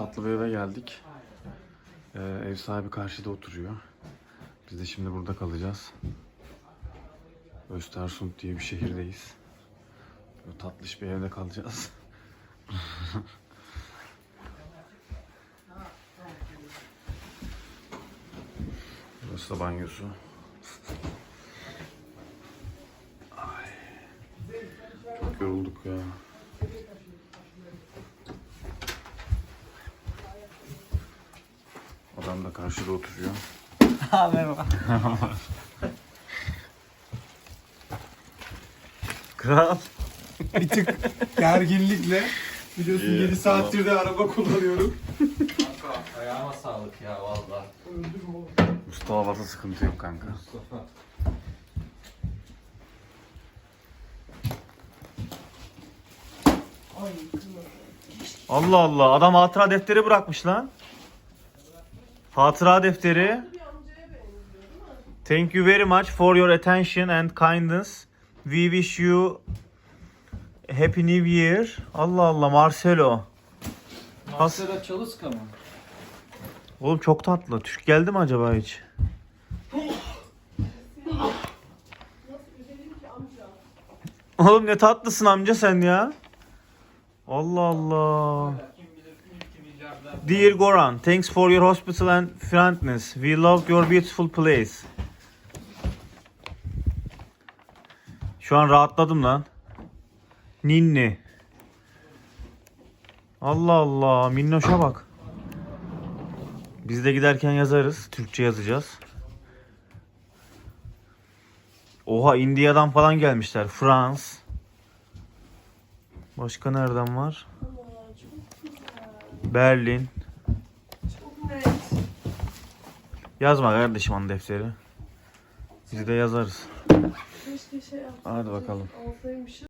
tatlı bir eve geldik. Ee, ev sahibi karşıda oturuyor. Biz de şimdi burada kalacağız. Östersund diye bir şehirdeyiz. Böyle tatlış bir evde kalacağız. Burası da banyosu. Ay. Çok yorulduk ya. Adam da karşıda oturuyor. Ha merhaba. Kral. Bir tık gerginlikle biliyorsun İyi, 7 saattir de araba kullanıyorum. Kanka ayağıma sağlık ya valla. Mustafa varsa sıkıntı yok kanka. Mustafa. Allah Allah adam hatıra defteri bırakmış lan. Hatıra defteri. Thank you very much for your attention and kindness. We wish you Happy New Year. Allah Allah Marcelo. Marcelo Çalıska mı? Oğlum çok tatlı. Türk geldi mi acaba hiç? Oğlum ne tatlısın amca sen ya. Allah Allah. Dear Goran, thanks for your hospital and friendness. We loved your beautiful place. Şu an rahatladım lan. Ninni. Allah Allah, minnoşa bak. Biz de giderken yazarız. Türkçe yazacağız. Oha India'dan falan gelmişler. Frans. Başka nereden var? Berlin. Yazma kardeşim onun defteri. Biz de yazarız. Keşke şey yapsaydım. Hadi bakalım. Alsaymışım.